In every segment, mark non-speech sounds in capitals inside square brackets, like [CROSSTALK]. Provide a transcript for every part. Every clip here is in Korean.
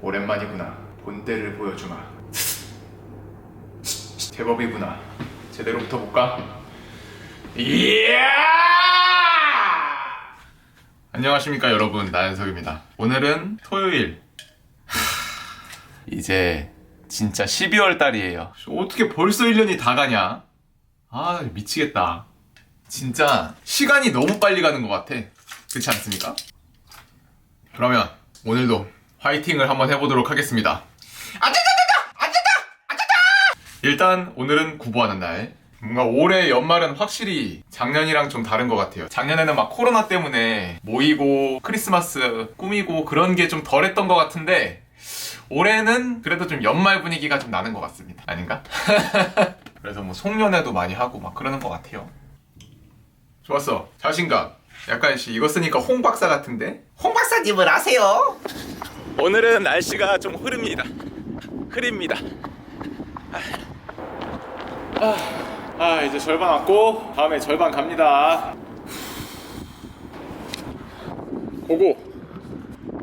오랜만이구나. 본때를 보여주마. 제법이구나. 제대로 붙어볼까? 이야! 안녕하십니까 여러분 나연석입니다. 오늘은 토요일. 하, 이제 진짜 12월 달이에요. 어떻게 벌써 1년이 다 가냐? 아 미치겠다. 진짜 시간이 너무 빨리 가는 것 같아. 그렇지 않습니까? 그러면 오늘도 화이팅을 한번 해보도록 하겠습니다. 아짜짜짜짜! 아짜짜! 아짜짜! 일단 오늘은 구보하는 날. 뭔가 올해 연말은 확실히 작년이랑 좀 다른 것 같아요. 작년에는 막 코로나 때문에 모이고 크리스마스 꾸미고 그런 게 좀 덜했던 것 같은데 올해는 그래도 좀 연말 분위기가 좀 나는 것 같습니다. 아닌가? [LAUGHS] 그래서 뭐 송년회도 많이 하고 막 그러는 것 같아요. 좋았어. 자신감. 약간 씨 이거 쓰니까 홍 박사 같은데? 홍 박사님을 아세요? 오늘은 날씨가 좀 흐릅니다. 흐립니다. 아, 아 이제 절반 왔고 다음에 절반 갑니다. 고고.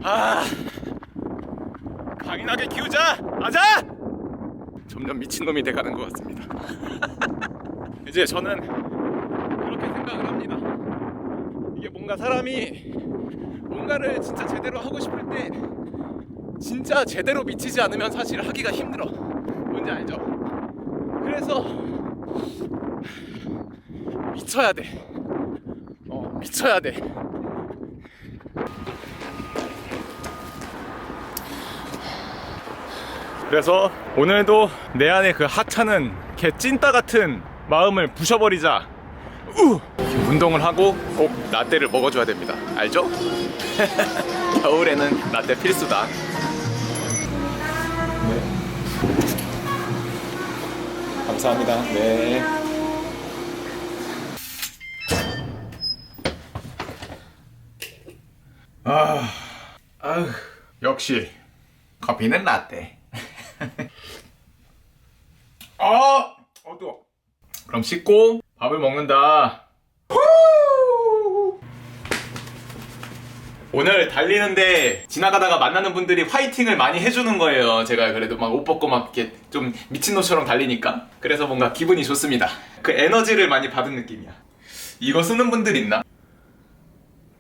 아 강인하게 키우자. 아자. 점점 미친 놈이 돼가는 것 같습니다. [LAUGHS] 이제 저는 그렇게 생각을 합니다. 이게 뭔가 사람이 뭔가를 진짜 제대로 하고 싶을 때 진짜 제대로 미치지 않으면 사실 하기가 힘들어. 뭔지 알죠? 그래서 미쳐야 돼. 어, 미쳐야 돼. 그래서 오늘도 내 안에 그 하찮은 개 찐따 같은 마음을 부셔버리자. 우! 운동을 하고 꼭 라떼를 먹어줘야 됩니다. 알죠? [LAUGHS] 겨울에는 라떼 필수다. 감사합니다. 네. 아, 아휴, 역시 커피는 라떼. [LAUGHS] 아, 어두워. 그럼 씻고 밥을 먹는다. 오늘 달리는데 지나가다가 만나는 분들이 화이팅을 많이 해주는 거예요. 제가 그래도 막 옷 벗고 막 이렇게 좀 미친놈처럼 달리니까. 그래서 뭔가 기분이 좋습니다. 그 에너지를 많이 받은 느낌이야. 이거 쓰는 분들 있나?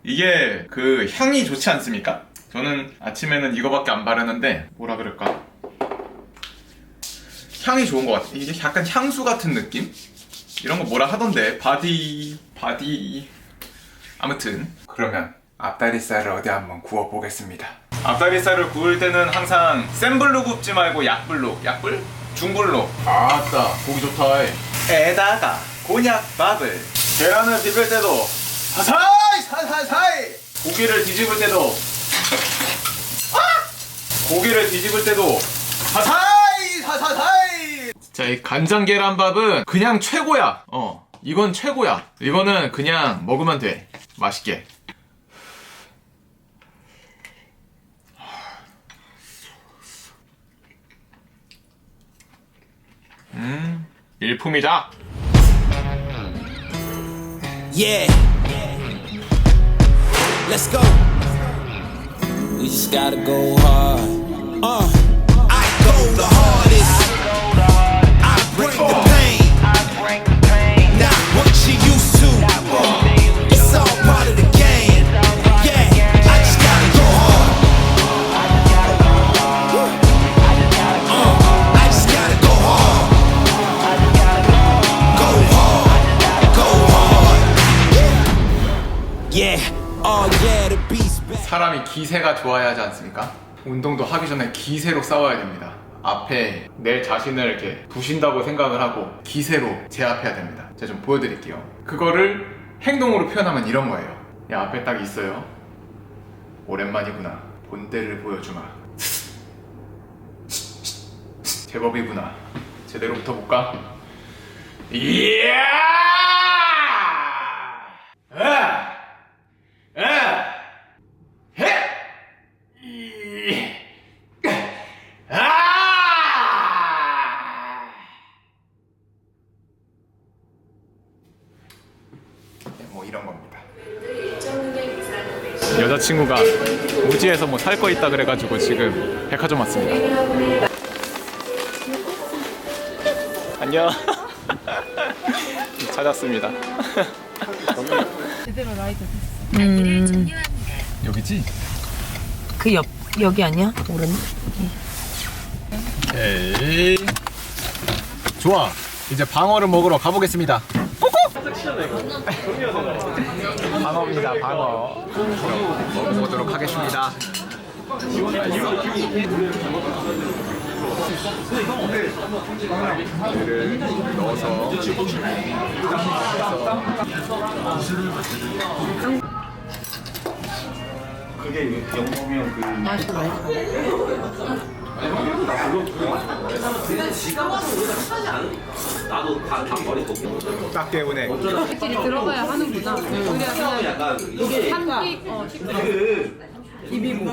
이게 그 향이 좋지 않습니까? 저는 아침에는 이거밖에 안 바르는데 뭐라 그럴까? 향이 좋은 것 같아. 이게 약간 향수 같은 느낌? 이런 거 뭐라 하던데 바디 바디 아무튼 그러면 앞다리살을 어디 한번 구워 보겠습니다. 앞다리살을 구울 때는 항상 센 불로 굽지 말고 약불로 약불? 중불로 아따 고기 좋다 에다가 곤약밥을 계란을 비빌 때도 사사이 사사사이 고기를 뒤집을 때도 고기를 뒤집을 때도 사사이 사사사이 자, 이 간장 계란밥은 그냥 최고야. 어, 이건 최고야. 이거는 그냥 먹으면 돼. 맛있게. 음, 일품이다. Yeah. Let's go. We just gotta go hard. Oh. 사람이 기세가 좋아야 하지 않습니까? 운동도 하기 전에 기세로 싸워야 됩니다. 앞에 내 자신을 이렇게 두신다고 생각을 하고 기세로 제압해야 됩니다. 제가 좀 보여드릴게요. 그거를 행동으로 표현하면 이런 거예요. 야, 앞에 딱 있어요. 오랜만이구나. 본때를 보여주마. 제법이구나. 제대로 붙어볼까? 이야! 아! 아! 뭐 이런 겁니다. 여자친구가 무지에서 뭐 살 거 있다 그래가지고 지금 백화점 왔습니다. 안녕. [LAUGHS] 찾았습니다. 제대로 라이트 음, 여기지? 그 옆, 여기 아니야? 오른? 에이. 좋아. 이제 방어를 먹으러 가보겠습니다. 방어입니다, 방어. 먹어보도록 하겠습니다. 얘를 넣어서 딱 때문에 끼리 들어가야 하는구나. 그래야 그냥 한끼 어 식사. 비비고.